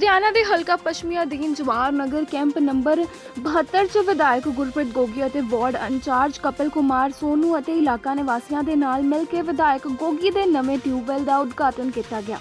ਲੁਧਿਆਣਾ ਦੇ ਹਲਕਾ ਪੱਛਮੀ ਅਧੀਨ ਜਵਾਹਰ ਨਗਰ ਕੈਂਪ ਨੰਬਰ 72 ਚ ਵਿਧਾਇਕ ਗੁਰਪ੍ਰੀਤ ਗੋਗੀ ਅਤੇ ਵਾਰਡ ਇੰਚਾਰਜ ਕਪਿਲ ਕੁਮਾਰ ਸੋਨੂ ਅਤੇ ਇਲਾਕਾ ਨਿਵਾਸੀਆਂ ਦੇ ਨਾਲ ਮਿਲ ਕੇ ਵਿਧਾਇਕ ਗੋਗੀ ਦੇ ਨਵੇਂ ਟਿਊਬਵੈੱਲ ਦਾ ਉਦਘਾਟਨ ਕੀਤਾ ਗਿਆ।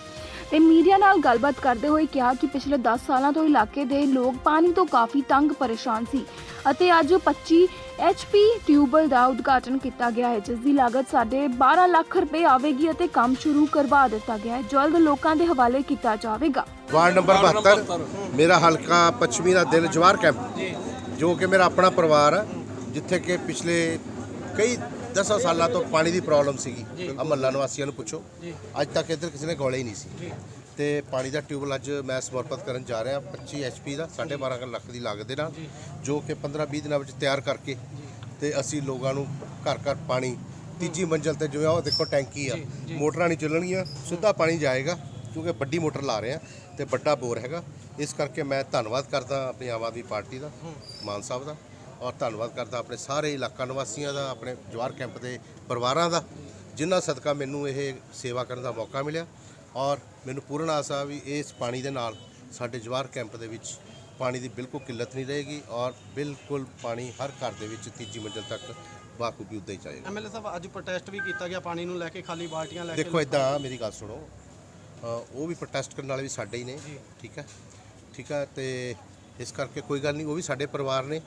ਤੇ ਮੀਡੀਆ ਨਾਲ ਗੱਲਬਾਤ ਕਰਦੇ ਹੋਏ ਕਿਹਾ ਕਿ ਪਿਛਲੇ 10 ਸਾਲਾਂ ਤੋਂ ਇਲਾਕੇ ਦੇ ਲੋਕ ਪਾਣੀ ਤੋਂ ਕਾਫੀ ਤੰਗ ਪਰੇਸ਼ਾਨ ਸੀ ਅਤੇ ਅੱਜ 25 ਐਚਪੀ ਟਿਊਬਵੈੱਲ ਦਾ ਉਦਘਾਟਨ ਕੀਤਾ ਗਿਆ ਹੈ, ਜਿਸ ਦੀ ਲਾਗਤ ਸਾਡੇ 12 ਲੱਖ ਰੁਪਏ ਆਵੇਗੀ ਅਤੇ ਕੰਮ ਸ਼ੁਰੂ ਕਰਵਾ ਦਿੱਤਾ ਗਿਆ ਹੈ। ਜਲਦ ਲੋਕਾਂ ਦੇ ਹਵਾਲੇ ਕੀਤਾ ਜਾਵੇਗਾ। ਵਾਰਡ ਨੰਬਰ 72 ਮੇਰਾ ਹਲਕਾ ਪੱਛਮੀ ਦਾ ਦਿਲ ਜਵਾਰ ਕੈਂਪ ਜੋ ਕਿ ਮੇਰਾ ਆਪਣਾ ਪਰਿਵਾਰ ਹੈ ਜਿੱਥੇ ਕਿ ਪਿਛਲੇ ਕਈ 10 ਸਾਲਾਂ ਤੋਂ ਪਾਣੀ ਦੀ ਪ੍ਰੋਬਲਮ ਸੀਗੀ। ਆ ਮਹੱਲਾ ਨਿਵਾਸੀਆਂ ਨੂੰ ਪੁੱਛੋ। ਅੱਜ ਤੱਕ ਇੱਧਰ ਕਿਸੇ ਨੇ ਗੋਲੇ ਹੀ ਨਹੀਂ ਸੀ। ਤੇ ਪਾਣੀ ਦਾ ਟਿਊਬਲ ਅੱਜ ਮੈਂ ਸਮਰਪਿਤ ਕਰਨ ਜਾ ਰਿਹਾ 25 ਐਚਪੀ ਦਾ 12.5 ਲੱਖ ਦੀ ਲਾਗਤ ਦੇ ਨਾਲ ਜੋ। ਕਿ 15-20 ਦਿਨਾਂ ਵਿੱਚ ਤਿਆਰ ਕਰਕੇ ਤੇ ਅਸੀਂ ਲੋਕਾਂ ਨੂੰ ਘਰ ਘਰ ਪਾਣੀ ਤੀਜੀ ਮੰਜ਼ਲ ਤੇ ਜੋ ਹੈ ਉਹ ਦੇਖੋ ਟੈਂਕੀ ਆ। ਮੋਟਰਾਂ ਨਹੀਂ ਚੱਲਣਗੀਆਂ ਸਿੱਧਾ ਪਾਣੀ ਜਾਏਗਾ ਕਿਉਂਕਿ ਵੱਡੀ ਮੋਟਰ ਲਾ ਰਹੇ ਆ ਤੇ ਵੱਡਾ ਬੋਰ ਹੈਗਾ। ਇਸ ਕਰਕੇ ਮੈਂ ਧੰਨਵਾਦ ਕਰਦਾ ਆਪਣੀ ਆਮ ਆਦਮੀ ਪਾਰਟੀ ਦਾ ਮਾਨ ਸਾਹਿਬ ਦਾ। ਔਰ ਧੰਨਵਾਦ ਕਰਦਾ ਆਪਣੇ ਸਾਰੇ ਇਲਾਕਾ ਨਿਵਾਸੀਆਂ ਦਾ ਆਪਣੇ ਜਵਾਰ ਕੈਂਪ ਦੇ ਪਰਿਵਾਰਾਂ ਦਾ ਜਿਨ੍ਹਾਂ ਸਦਕਾ ਮੈਨੂੰ ਇਹ ਸੇਵਾ ਕਰਨ ਦਾ ਮੌਕਾ ਮਿਲਿਆ। ਔਰ ਮੈਨੂੰ ਪੂਰਨ ਆਸ ਵੀ ਇਸ ਪਾਣੀ ਦੇ ਨਾਲ ਸਾਡੇ ਜਵਾਰ ਕੈਂਪ ਦੇ ਵਿੱਚ ਪਾਣੀ ਦੀ ਬਿਲਕੁਲ ਕਿੱਲਤ ਨਹੀਂ ਰਹੇਗੀ ਔਰ ਬਿਲਕੁਲ ਪਾਣੀ ਹਰ ਘਰ ਦੇ ਵਿੱਚ ਤੀਜੀ ਮੰਜ਼ਲ ਤੱਕ ਬਾਖੂਬੀ ਉੱਦਾਂ ਹੀ ਚਾਹੇਗਾ ਐਮਐਲਏ ਸਾਹਿਬ ਅੱਜ ਪ੍ਰੋਟੈਸਟ ਵੀ ਕੀਤਾ ਗਿਆ ਪਾਣੀ ਨੂੰ ਲੈ ਕੇ ਖਾਲੀ ਬਾਲਟੀਆਂ ਲੈ ਕੇ ਦੇਖੋ ਇਦਾਂ ਮੇਰੀ ਗੱਲ ਸੁਣੋ। ਉਹ ਵੀ ਪ੍ਰੋਟੈਸਟ ਕਰਨ ਵਾਲੇ ਵੀ ਸਾਡੇ ਹੀ ਨੇ ਠੀਕ ਹੈ? ਠੀਕ ਹੈ ਤੇ ਇਸ ਕਰਕੇ ਕੋਈ ਗੱਲ ਨਹੀਂ ਉਹ ਵੀ ਸਾਡੇ ਪਰਿਵਾਰ ਨੇ।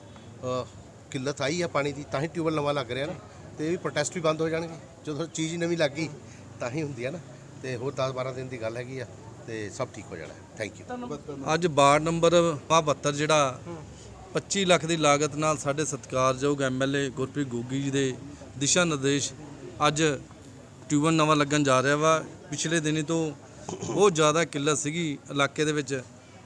ਕਿੱਲਤ ਆਈ ਆ ਪਾਣੀ ਦੀ, ਤਾਂ ਹੀ ਟਿਊਬਲ ਨਵਾਂ ਲੱਗ ਰਿਹਾ ਨਾ। ਤੇ ਇਹ ਵੀ ਪ੍ਰੋਟੈਸਟ ਵੀ ਬੰਦ ਹੋ ਜਾਣਗੇ। ਜਦੋਂ ਚੀਜ਼ ਨਵੀਂ ਲੱਗ ਗਈ, ਤਾਂ ਹੀ ਹੁੰਦੀ ਹੈ ਨਾ। ਤੇ ਹੋਰ 10 12 ਦਿਨ ਦੀ ਗੱਲ ਹੈਗੀ ਆ, ਤੇ ਸਭ ਠੀਕ ਹੋ ਜਾਣਾ। ਥੈਂਕ ਯੂ ਅੱਜ ਵਾਰਡ ਨੰਬਰ 72 ਜਿਹੜਾ 25 ਲੱਖ ਦੀ ਲਾਗਤ ਨਾਲ ਸਾਡੇ ਸਤਿਕਾਰਯੋਗ ਐਮਐਲਏ ਗੁਰਪ੍ਰੀਤ ਗੋਗੀ ਜੀ ਦੇ ਦਿਸ਼ਾ ਨਿਰਦੇਸ਼ ਅੱਜ ਟਿਊਬਲ ਨਵਾਂ ਲੱਗਣ ਜਾ ਰਿਹਾ ਵਾ। ਪਿਛਲੇ ਦਿਨੀ ਤੋਂ ਬਹੁਤ ਜ਼ਿਆਦਾ ਕਿੱਲਤ ਸੀਗੀ ਇਲਾਕੇ ਦੇ ਵਿੱਚ।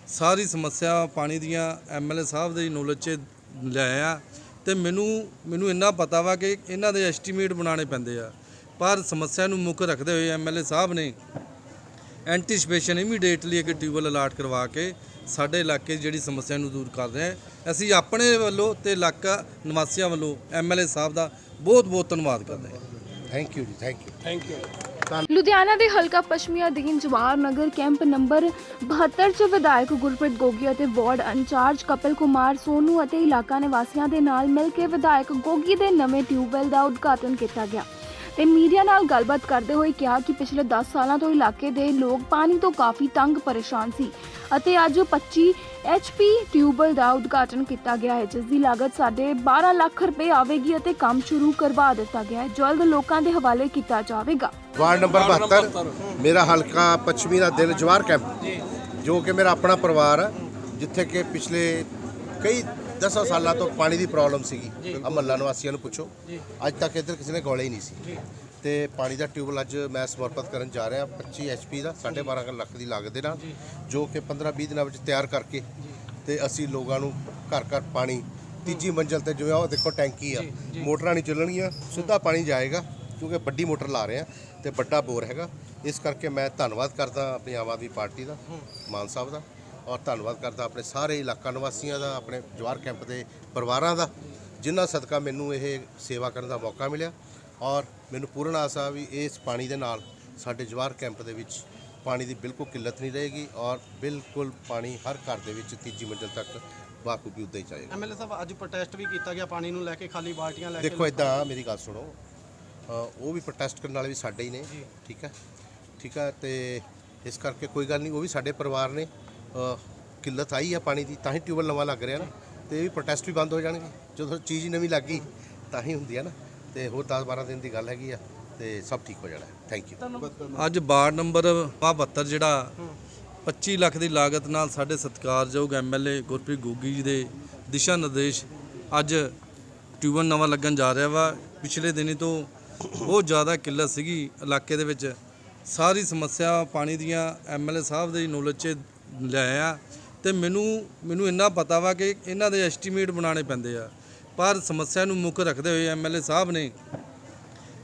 ਸਾਰੀ ਸਮੱਸਿਆ ਪਾਣੀ ਦੀਆਂ ਐਮਐਲਏ ਸਾਹਿਬ ਦੇ ਨੌਲੇਜ 'ਚ ਲਿਆਇਆ ਤੇ ਮੈਨੂੰ ਮੈਨੂੰ ਇੰਨਾ ਪਤਾ ਵਾ ਕਿ ਇਹਨਾਂ ਦੇ ਐਸਟੀਮੇਟ ਬਣਾਉਣੇ ਪੈਂਦੇ ਆ। ਪਰ ਸਮੱਸਿਆ ਨੂੰ ਮੁੱਖ ਰੱਖਦੇ ਹੋਏ ਐਮਐਲਏ ਸਾਹਿਬ ਨੇ ਐਂਟੀਸਪੇਸ਼ਨ ਇਮੀਡੀਏਟਲੀ ਇੱਕ ਟਿਊਬਲ ਅਲਾਟ ਕਰਵਾ ਕੇ ਸਾਡੇ ਇਲਾਕੇ ਜਿਹੜੀ ਸਮੱਸਿਆ ਨੂੰ ਦੂਰ ਕਰ ਰਹੇ ਅਸੀਂ ਆਪਣੇ ਵੱਲੋਂ ਤੇ ਇਲਾਕਾ ਨਿਵਾਸੀਆਂ ਵੱਲੋਂ ਐਮਐਲਏ ਸਾਹਿਬ ਦਾ ਬਹੁਤ ਬਹੁਤ ਧੰਨਵਾਦ ਕਰਦੇ ਹਾਂ। Thank you ji thank you Ludhiana ਦੇ ਹਲਕਾ ਪੱਛਮੀ ਅਧੀਨ ਜਵਾਹਰ ਨਗਰ ਕੈਂਪ ਨੰਬਰ 72 ਚ ਵਿਧਾਇਕ ਗੁਰਪ੍ਰੀਤ ਗੋਗੀ ਅਤੇ ਵਾਰਡ ਇੰਚਾਰਜ ਕਪਿਲ ਕੁਮਾਰ ਸੋਨੂ ਅਤੇ ਇਲਾਕਾ ਨਿਵਾਸੀਆਂ ਦੇ ਨਾਲ ਮਿਲ ਕੇ ਵਿਧਾਇਕ ਗੋਗੀ ਦੇ ਨਵੇਂ ਟਿਊਬਵੈੱਲ ਦਾ ਉਦਘਾਟਨ ਕੀਤਾ ਗਿਆ। ਤੇ ਮੀਡੀਆ ਨਾਲ ਗੱਲਬਾਤ ਕਰਦੇ ਹੋਏ ਕਿਹਾ ਕਿ ਪਿਛਲੇ 10 ਸਾਲਾਂ ਤੋਂ ਇਲਾਕੇ ਦੇ ਲੋਕ ਪਾਣੀ ਤੋਂ ਕਾਫੀ ਤੰਗ ਪਰੇਸ਼ਾਨ ਸੀ ਅਤੇ ਅੱਜ 25 ਐਚਪੀ ਟਿਊਬਵੈੱਲ ਦਾ ਉਦਘਾਟਨ ਕੀਤਾ ਗਿਆ ਹੈ ਜਿਸ ਦੀ ਲਾਗਤ ਸਾਡੇ 12 ਲੱਖ ਰੁਪਏ ਆਵੇਗੀ ਅਤੇ ਕੰਮ ਸ਼ੁਰੂ ਕਰਵਾ ਦਿੱਤਾ ਗਿਆ ਹੈ। ਜਲਦ ਲੋਕਾਂ ਦੇ ਹਵਾਲੇ ਕੀਤਾ ਜਾਵੇਗਾ। ਵਾਰਡ ਨੰਬਰ 72 ਮੇਰਾ ਹਲਕਾ ਪੱਛਮੀ ਦਾ ਦਿਲ ਜਵਾਰ ਕੈਂਪ ਜੋ। ਕਿ ਮੇਰਾ ਆਪਣਾ ਪਰਿਵਾਰ ਹੈ ਜਿੱਥੇ ਕਿ ਪਿਛਲੇ ਕਈ 10 ਸਾਲਾਂ ਤੋਂ ਪਾਣੀ ਦੀ ਪ੍ਰੋਬਲਮ ਸੀਗੀ। ਆ ਮਹੱਲਾ ਨਿਵਾਸੀਆਂ ਨੂੰ ਪੁੱਛੋ। ਅੱਜ ਤੱਕ ਇੱਧਰ ਕਿਸੇ ਨੇ ਗੋਲੇ ਹੀ ਨਹੀਂ ਸੀ। ਤੇ ਪਾਣੀ ਦਾ ਟਿਊਬਲ ਅੱਜ ਮੈਂ ਸਮਰਪਿਤ ਕਰਨ ਜਾ ਰਿਹਾ 25 ਐਚਪੀ ਦਾ 12.5 ਲੱਖ ਦੀ ਲਾਗਤ ਦੇ ਨਾਲ ਜੋ। ਕਿ 15-20 ਦਿਨਾਂ ਵਿੱਚ ਤਿਆਰ ਕਰਕੇ ਤੇ ਅਸੀਂ ਲੋਕਾਂ ਨੂੰ ਘਰ ਘਰ ਪਾਣੀ ਤੀਜੀ ਮੰਜ਼ਲ ਤੇ ਜੋ ਹੈ ਉਹ ਦੇਖੋ ਟੈਂਕੀ ਆ। ਮੋਟਰਾਂ ਨਹੀਂ ਚੱਲਣਗੀਆਂ ਸਿੱਧਾ ਪਾਣੀ ਜਾਏਗਾ ਕਿਉਂਕਿ ਵੱਡੀ ਮੋਟਰ ਲਾ ਰਹੇ ਆ ਤੇ ਵੱਡਾ ਬੋਰ ਹੈਗਾ। ਇਸ ਕਰਕੇ ਮੈਂ ਧੰਨਵਾਦ ਕਰਦਾ ਆਪਣੀ ਆਮ ਆਦਮੀ ਪਾਰਟੀ ਦਾ ਮਾਨ ਸਾਹਿਬ ਦਾ। ਔਰ ਧੰਨਵਾਦ ਕਰਦਾ ਆਪਣੇ ਸਾਰੇ ਇਲਾਕਾ ਨਿਵਾਸੀਆਂ ਦਾ ਆਪਣੇ ਜਵਾਰ ਕੈਂਪ ਦੇ ਪਰਿਵਾਰਾਂ ਦਾ ਜਿਨ੍ਹਾਂ ਸਦਕਾ ਮੈਨੂੰ ਇਹ ਸੇਵਾ ਕਰਨ ਦਾ ਮੌਕਾ ਮਿਲਿਆ। ਔਰ ਮੈਨੂੰ ਪੂਰਨ ਆਸ ਵੀ ਇਸ ਪਾਣੀ ਦੇ ਨਾਲ ਸਾਡੇ ਜਵਾਰ ਕੈਂਪ ਦੇ ਵਿੱਚ ਪਾਣੀ ਦੀ ਬਿਲਕੁਲ ਕਿੱਲਤ ਨਹੀਂ ਰਹੇਗੀ ਔਰ ਬਿਲਕੁਲ ਪਾਣੀ ਹਰ ਘਰ ਦੇ ਵਿੱਚ ਤੀਜੀ ਮੰਜ਼ਲ ਤੱਕ ਬਾਖੂਬੀ ਉੱਦਾਂ ਹੀ ਚਾਹੇਗਾ ਐਮਐਲਏ ਸਾਹਿਬ ਅੱਜ ਪ੍ਰੋਟੈਸਟ ਵੀ ਕੀਤਾ ਗਿਆ ਪਾਣੀ ਨੂੰ ਲੈ ਕੇ ਖਾਲੀ ਬਾਲਟੀਆਂ ਲੈ ਕੇ ਦੇਖੋ ਇਦਾਂ ਮੇਰੀ ਗੱਲ ਸੁਣੋ। ਉਹ ਵੀ ਪ੍ਰੋਟੈਸਟ ਕਰਨ ਵਾਲੇ ਵੀ ਸਾਡੇ ਹੀ ਨੇ ਠੀਕ ਹੈ? ਠੀਕ ਹੈ ਤੇ ਇਸ ਕਰਕੇ ਕੋਈ ਗੱਲ ਨਹੀਂ ਉਹ ਵੀ ਸਾਡੇ ਪਰਿਵਾਰ ਨੇ। ਕਿੱਲਤ ਆਈ ਆ ਪਾਣੀ ਦੀ, ਤਾਂ ਹੀ ਟਿਊਬਲ ਨਵਾਂ ਲੱਗ ਰਿਹਾ ਨਾ। ਤੇ ਇਹ ਵੀ ਪ੍ਰੋਟੈਸਟ ਵੀ ਬੰਦ ਹੋ ਜਾਣਗੇ। ਜਦੋਂ ਚੀਜ਼ ਨਵੀਂ ਲੱਗ ਗਈ, ਤਾਂ ਹੀ ਹੁੰਦੀ ਹੈ ਨਾ। ਤੇ ਹੋਰ 10 12 ਦਿਨ ਦੀ ਗੱਲ ਹੈਗੀ ਆ, ਤੇ ਸਭ ਠੀਕ ਹੋ ਜਾਣਾ। ਥੈਂਕ ਯੂ ਅੱਜ ਵਾਰਡ ਨੰਬਰ 72 ਜਿਹੜਾ 25 ਲੱਖ ਦੀ ਲਾਗਤ ਨਾਲ ਸਾਡੇ ਸਤਿਕਾਰਯੋਗ ਐਮਐਲਏ ਗੁਰਪ੍ਰੀਤ ਗੋਗੀ ਜੀ ਦੇ ਦਿਸ਼ਾ ਨਿਰਦੇਸ਼ ਅੱਜ ਟਿਊਬਲ ਨਵਾਂ ਲੱਗਣ ਜਾ ਰਿਹਾ ਵਾ। ਪਿਛਲੇ ਦਿਨੀ ਤੋਂ ਬਹੁਤ ਜ਼ਿਆਦਾ ਕਿੱਲਤ ਸੀਗੀ ਇਲਾਕੇ ਦੇ ਵਿੱਚ। ਸਾਰੀ ਸਮੱਸਿਆ ਪਾਣੀ ਦੀਆਂ ਐਮਐਲਏ ਸਾਹਿਬ ਦੇ ਨੌਲੇਜ 'ਚ ਲਿਆਇਆ ਤੇ ਮੈਨੂੰ ਮੈਨੂੰ ਇੰਨਾ ਪਤਾ ਵਾ ਕਿ ਇਹਨਾਂ ਦੇ ਐਸਟੀਮੇਟ ਬਣਾਉਣੇ ਪੈਂਦੇ ਆ। ਪਰ ਸਮੱਸਿਆ ਨੂੰ ਮੁੱਖ ਰੱਖਦੇ ਹੋਏ ਐਮਐਲਏ ਸਾਹਿਬ ਨੇ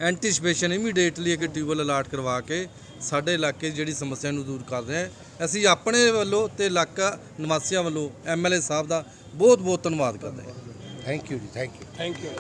ਐਂਟੀਸਪੇਸ਼ਨ ਇਮੀਡੀਏਟਲੀ ਇੱਕ ਟਿਊਬਲ ਅਲਾਟ ਕਰਵਾ ਕੇ ਸਾਡੇ ਇਲਾਕੇ ਜਿਹੜੀ ਸਮੱਸਿਆ ਨੂੰ ਦੂਰ ਕਰ ਰਹੇ ਹਾਂ ਅਸੀਂ ਆਪਣੇ ਵੱਲੋਂ ਤੇ ਇਲਾਕਾ ਨਿਵਾਸੀਆਂ ਵੱਲੋਂ ਐਮਐਲਏ ਸਾਹਿਬ ਦਾ ਬਹੁਤ ਬਹੁਤ ਧੰਨਵਾਦ ਕਰਦੇ ਹਾਂ। Thank you ji thank you